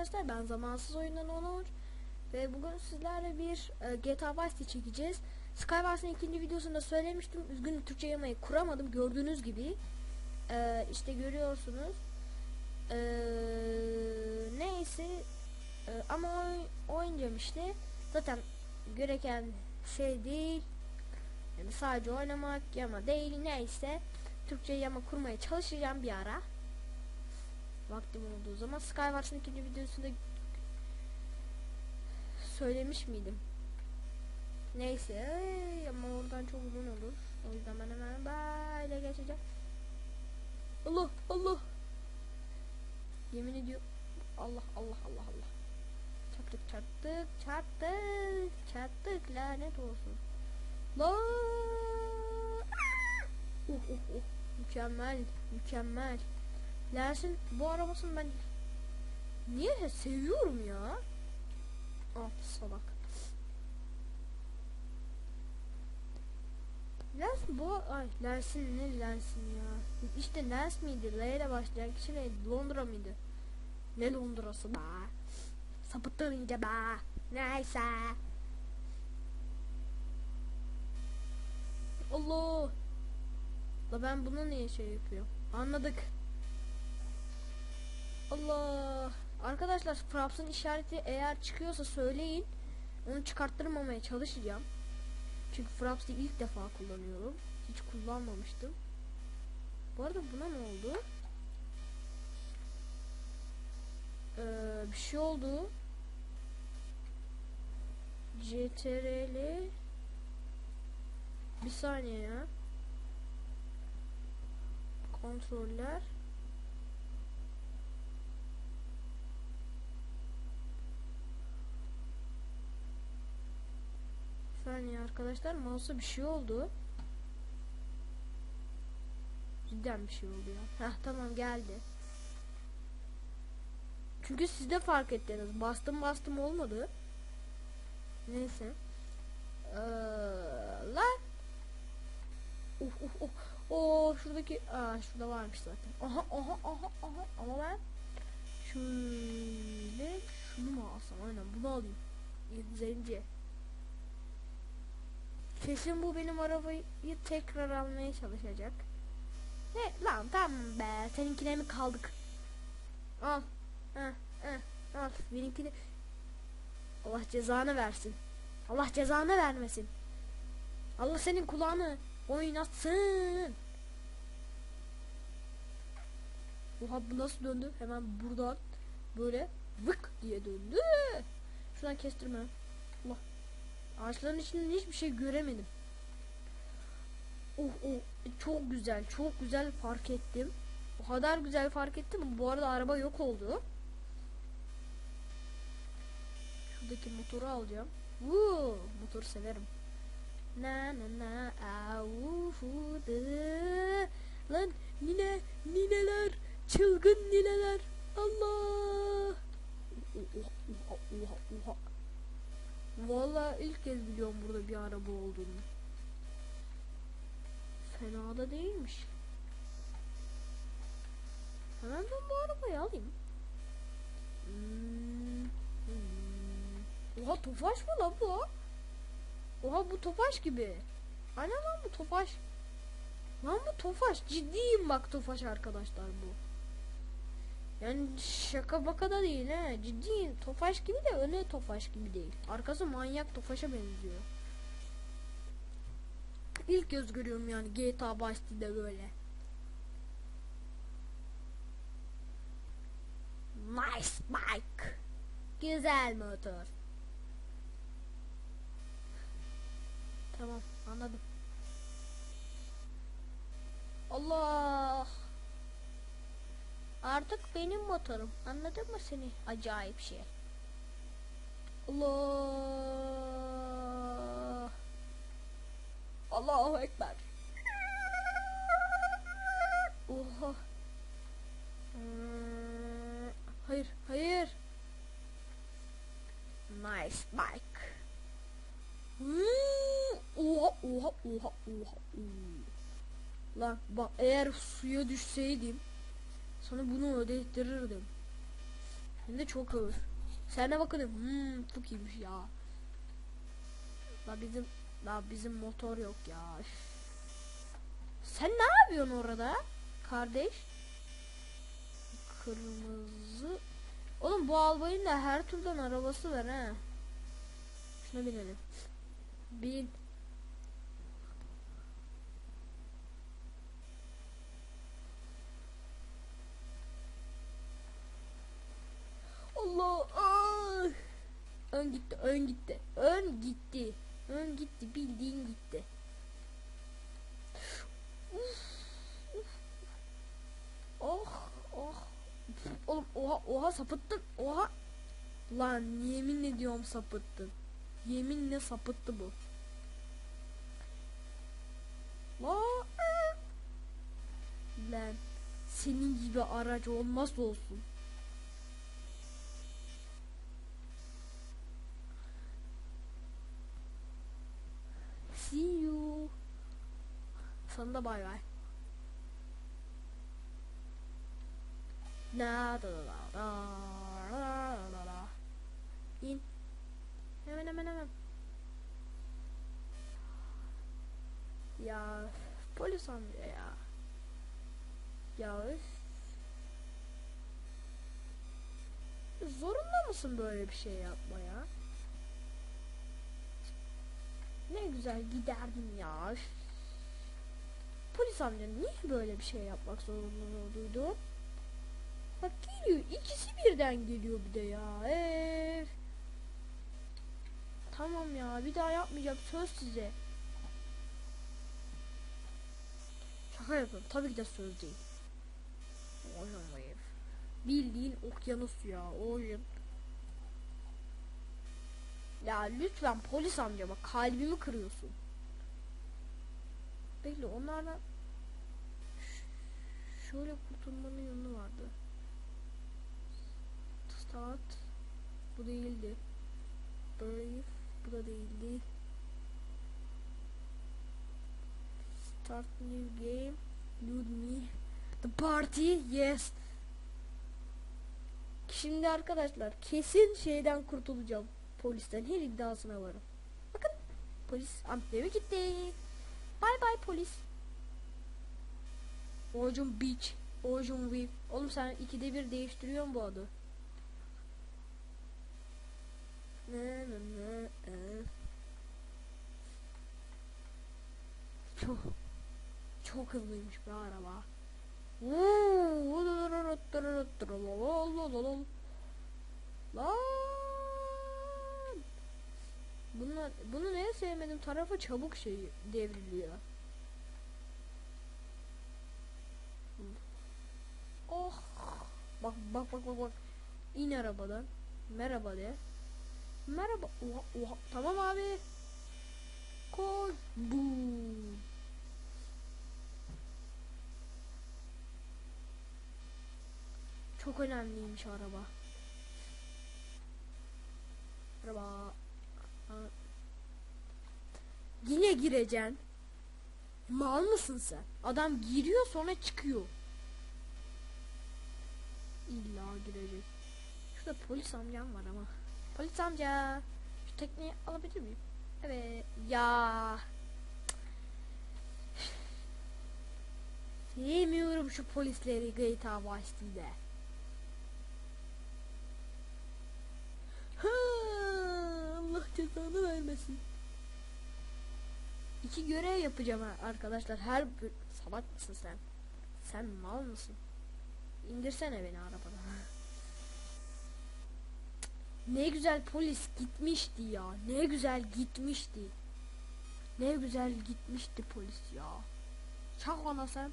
Arkadaşlar ben Zamansız Oyundan Onur ve bugün sizlerle bir e, GTA Vice çekeceğiz. Skywars'ın ikinci videosunda söylemiştim. Üzgünüm Türkçe yamayı kuramadım gördüğünüz gibi. E, işte görüyorsunuz. E, neyse e, ama oy, oynayacağım işte. Zaten gereken şey değil. Yani sadece oynamak yama değil neyse. Türkçe yama kurmaya çalışacağım bir ara vaktim olduğu zaman Skywars'ın ikinci videosunda söylemiş miydim? Neyse ey, ama oradan çok uzun olur. O yüzden ben hemen böyle geçeceğim. Allah Allah. Yemin ediyorum. Allah Allah Allah Allah. Çarptık çarptık çarptık çarptık lanet olsun. La. Uh, uh, uh. Mükemmel mükemmel. Lensin bu arabasını ben niye seviyorum ya? Ah salak. Lens bu ay Lens'in ne Lens'in ya? İşte Lens miydi? L ile başlayan kişi neydi? Londra mıydı? Ne Londra'sı be? Sapıttın iyice be. Neyse. Allah. La ben buna niye şey yapıyorum? Anladık. Allah. Arkadaşlar Fraps'ın işareti eğer çıkıyorsa söyleyin. Onu çıkarttırmamaya çalışacağım. Çünkü Fraps'ı ilk defa kullanıyorum. Hiç kullanmamıştım. Bu arada buna ne oldu? Ee, bir şey oldu. CTRL Bir saniye ya. Kontroller saniye arkadaşlar mouse'a bir şey oldu. Cidden bir şey oldu ya. Heh tamam geldi. Çünkü siz de fark ettiniz. Bastım bastım olmadı. Neyse. Ee, lan. Of of of. Oo şuradaki aa şurada varmış zaten. Aha aha aha aha ama ben şöyle şunu mu alsam aynen bunu alayım. Zenci. Kesin bu benim arabayı tekrar almaya çalışacak. Ne lan tamam be seninkine mi kaldık? Al. Heh, heh, al benimkini. Allah cezanı versin. Allah cezanı vermesin. Allah senin kulağını oynatsın. Oha bu nasıl döndü? Hemen buradan böyle vık diye döndü. Şuradan kestirme. Allah Ağaçların içinden hiçbir şey göremedim. Oh oh çok güzel çok güzel fark ettim. O kadar güzel fark ettim. Bu arada araba yok oldu. Şuradaki motoru alacağım. Woo, motoru severim. Na na na avuhudu. Lan nine nineler çılgın nineler. Allah. Oha oha oha oha. Vallahi ilk kez biliyorum burada bir araba olduğunu. Fena da değilmiş. Hemen ben bu arabayı alayım. Hmm. Oha tofaş mı lan bu? Oha bu tofaş gibi. Aynen lan bu tofaş. Lan bu tofaş. Ciddiyim bak tofaş arkadaşlar bu. Yani şaka baka da değil he. Ciddi Tofaş gibi de öyle Tofaş gibi değil. Arkası manyak Tofaş'a benziyor. İlk göz görüyorum yani GTA City'de böyle. Nice bike. Güzel motor. Tamam anladım. Allah. Artık benim motorum. Anladın mı seni? Acayip şey. Allah. Allahu Ekber. Oha. Hmm, hayır, hayır. Nice bike. Hmm, oha, oha, oha, oha. Lan bak eğer suya düşseydim sana bunu ödettirirdim. Hem de çok ağır. Sen de bakın. Hmm, çok iyiymiş ya. La bizim la bizim motor yok ya. Sen ne yapıyorsun orada? Kardeş. Kırmızı. Oğlum bu albayın da her türden arabası var ha. Şuna binelim. Bin. Allah ah! Ön gitti, ön gitti. Ön gitti. Ön gitti, bildiğin gitti. Uf, uf. Oh, oh. Oğlum oha, oha sapıttın. Oha. Lan yemin ediyorum sapıttın. Yeminle sapıttı bu. La. Lan senin gibi araç olmaz olsun. See you. Sana da bay bay. Na da da da da da da. İn. Hemen hemen hemen. Ya polis amca ya. Ya. Zorunda mısın böyle bir şey yapmaya? Ne güzel giderdim ya. Üf. Polis amca niye böyle bir şey yapmak zorunda duydu? Bak geliyor. ikisi birden geliyor bir de ya. Eee. Tamam ya bir daha yapmayacak söz size. Şaka yapıyorum. Tabii ki de söz değil. Oyun hayır. Bildiğin okyanus ya oyun. Ya lütfen polis amca bak kalbimi kırıyorsun. Bekle onlarla Ş- şöyle kurtulmanın yolu vardı. Start bu değildi. Brave bu da değildi. Start new game. Load me. The party. Yes. Şimdi arkadaşlar kesin şeyden kurtulacağım. Polisten her iddiasına varım. Bakın polis amblemi gitti. Bye bye polis. Orjun Beach. Orjun Weave. Oğlum sen ikide bir değiştiriyorsun bu adı. E. Çok çok hızlıymış bu araba. Lan. Bunu neye sevmedim tarafı çabuk şey devriliyor. Oh. Bak bak bak bak bak. İn arabadan. Merhaba de. Merhaba. Oha, oha. Tamam abi. Koy. Boom. Çok önemliymiş araba. Araba. Yine gireceksin. Mal mısın sen? Adam giriyor sonra çıkıyor. İlla girecek. Şurada polis amcam var ama. Polis amca. Şu tekneyi alabilir miyim? Evet. Ya. Sevmiyorum şu polisleri GTA Vice City'de. Ha, Allah cezanı vermesin. İki görev yapacağım arkadaşlar. Her salak mısın sen? Sen mal mısın? İndirsene beni arabadan. Ne güzel polis gitmişti ya. Ne güzel gitmişti. Ne güzel gitmişti polis ya. Çak ona sen.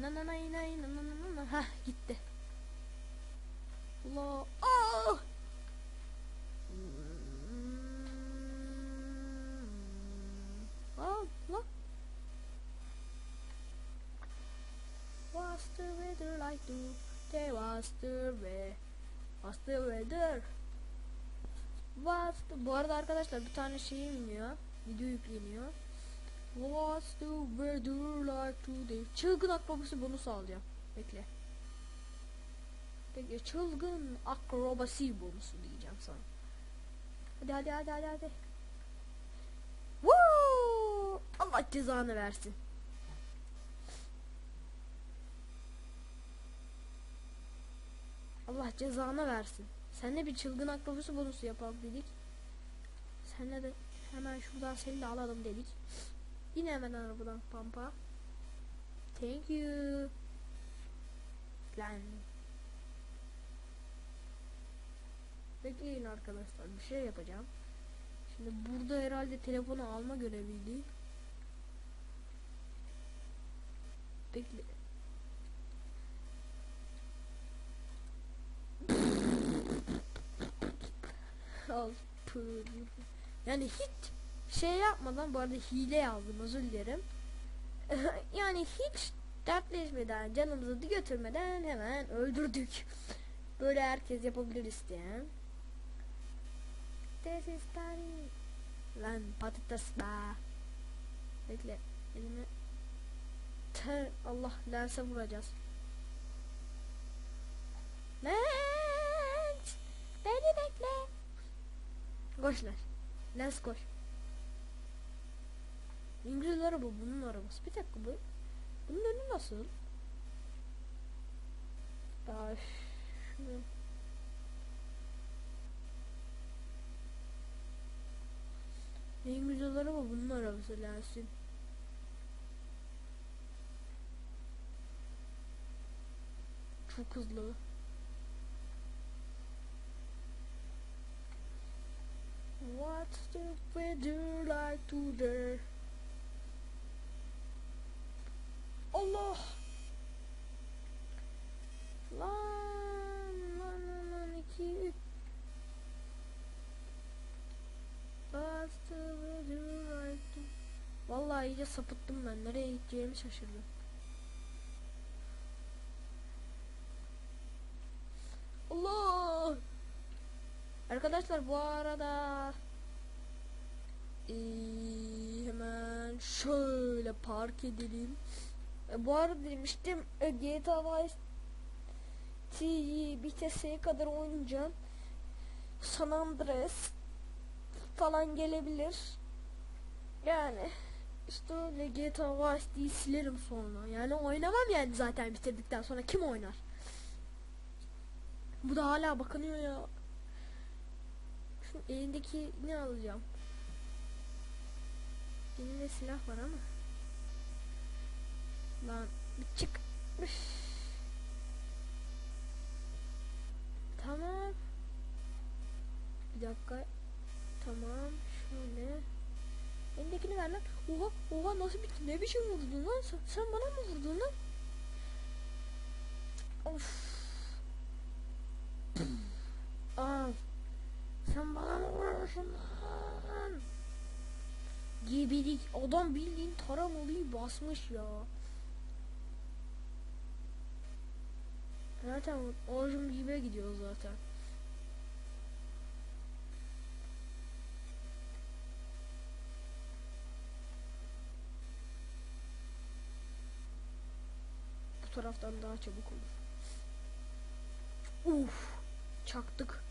Na na na na na na na na Heh gitti. Allah. Ah! Lan lan. What's the weather like today? What's the way? What's the weather? What's the... Bu arada arkadaşlar bir tane şey iniyor. Video yükleniyor. What's the weather like today? Çılgın akrobası bonus alacağım. Bekle. Bekle çılgın akrobasi bonusu diyeceğim sana. Hadi hadi hadi hadi hadi. Woo! Allah cezanı versin. Allah cezanı versin. Senle bir çılgın akrobası bonusu yapalım dedik. Senle de hemen şuradan seni de alalım dedik. Yine hemen arabadan pampa. Thank you. Lan. Bekleyin arkadaşlar bir şey yapacağım. Şimdi burada herhalde telefonu alma göreviydi. Bekle. Yani hiç şey yapmadan bu arada hile yazdım özür dilerim. yani hiç dertleşmeden canımızı götürmeden hemen öldürdük. Böyle herkes yapabilir isteyen. This is funny. Lan patates be. Bekle elimi. Tı, Allah lense vuracağız. Lens. Beni bekle. Koş lan. Lens koş. İngiliz araba bunun arabası. Bir dakika bu. Bunun önü nasıl? Daha şunu. İngiliz araba bunun arabası lensin. Çok hızlı. What's the today? Allah! Lan lan lan lan iki üç. What's the weather like today? Vallahi iyice sapıttım ben. Nereye gideceğimi şaşırdım. Park edelim. E, bu arada demiştim e, GTA Vice City'yi biteseye kadar oynayacağım. San Andreas falan gelebilir. Yani işte öyle GTA Vice City'yi silerim sonra. Yani oynamam yani zaten bitirdikten sonra kim oynar? Bu da hala bakınıyor ya. Şu elindeki ne alacağım? Elinde silah var ama. Lan bir çık. Üf. Tamam. Bir dakika. Tamam. Şöyle. Elindekini ver lan. Oha oha nasıl bitti? Ne biçim vurdun lan? Sen, sen bana mı vurdun lan? Of. Aa. Sen bana mı vurmuşsun lan? Gebelik. Adam bildiğin taramalıyı basmış ya. Zaten orijin gibi gidiyor zaten. Bu taraftan daha çabuk olur. Uf, çaktık.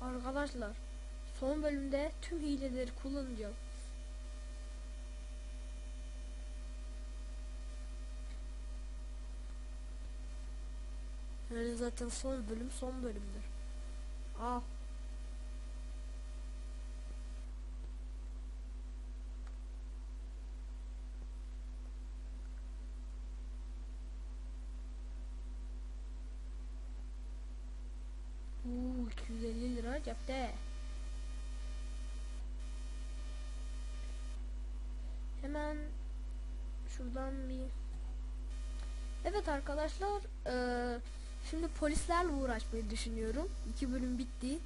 Arkadaşlar son bölümde tüm hileleri kullanacağım. Yani zaten son bölüm son bölümdür. Ah. Uuu 250 lira cepte. Hemen şuradan bir Evet arkadaşlar eee, şimdi polislerle uğraşmayı düşünüyorum. İki bölüm bitti.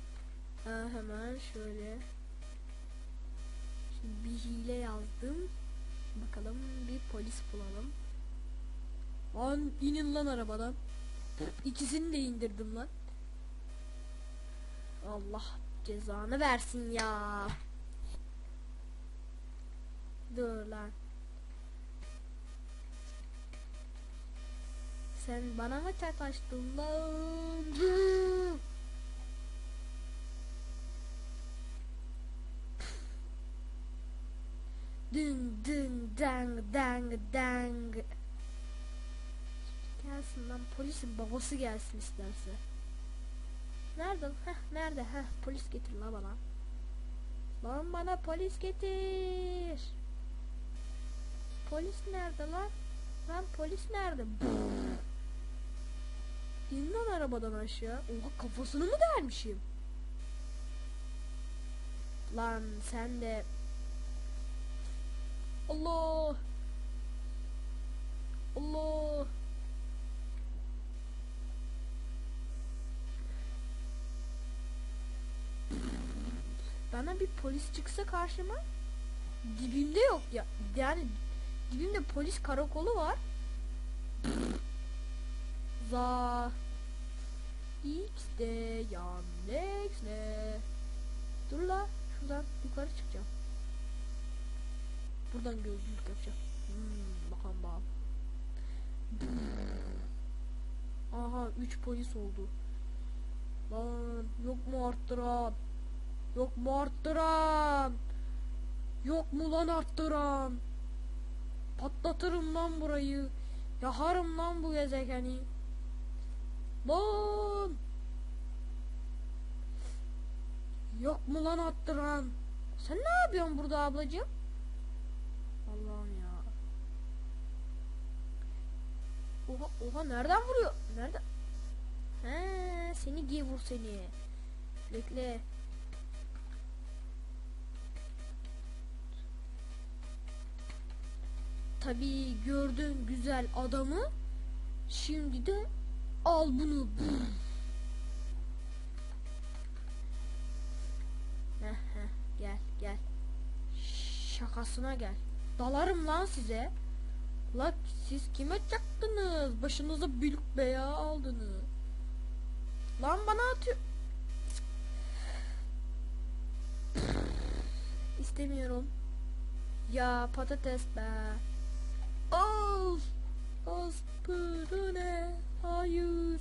Ha, hemen şöyle şimdi bir hile yazdım. Bakalım bir polis bulalım. Lan inin lan arabadan. İkisini de indirdim lan. Allah cezanı versin ya. Dur lan. Sen bana mı çataştın lan? Ding ding dang dang dang. Gelsin lan polisin babası gelsin isterse. Nerede? Heh, nerede? Heh, polis getir la bana. Lan bana polis getir. Polis nerede lan? Lan polis nerede? İn arabadan aşağı. Oha kafasını mı delmişim? Lan sen de Allah Allah Bana bir polis çıksa karşıma dibimde yok ya yani dibimde polis karakolu var za x de yandex ne dur la şuradan yukarı çıkacağım buradan gözlük yapacağım hmm, bakalım bakalım aha 3 polis oldu lan yok mu arttıran Yok mu arttıran? Yok mu lan arttıran? Patlatırım lan burayı. Yaharım lan bu gezegeni. Lan! Yok mu lan arttıran? Sen ne yapıyorsun burada ablacığım? Allah'ım ya. Oha oha nereden vuruyor? Nereden? He seni gevur seni. Bekle. Tabii gördün güzel adamı. Şimdi de al bunu. Gel gel. Şakasına gel. Dalarım lan size. La siz kime çaktınız? Başınıza büyük beya aldınız. Lan bana atıyor. İstemiyorum. Ya patates be. Of! Aspirine. Hayır.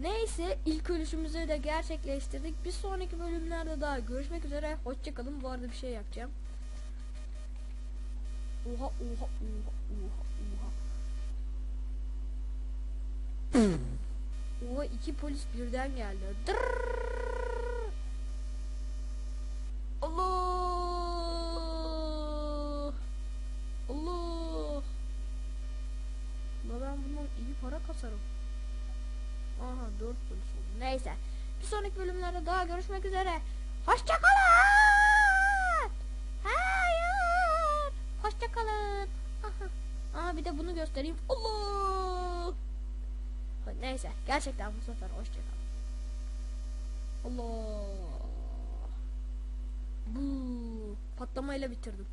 Neyse ilk ölüşümüzü de gerçekleştirdik. Bir sonraki bölümlerde daha görüşmek üzere. Hoşçakalın. Bu arada bir şey yapacağım. Oha oha oha oha oha. oha iki polis birden geldi. Dırrrr. Allah. Allah. La ben bundan para kasarım. Aha 4 polis oldu. Neyse. Bir sonraki bölümlerde daha görüşmek üzere. Hoşçakalın. Hayır. Hoşçakalın. Aha. Aha bir de bunu göstereyim. Allah. Neyse. Gerçekten bu sefer hoşçakalın. Allah. Bu patlamayla bitirdim.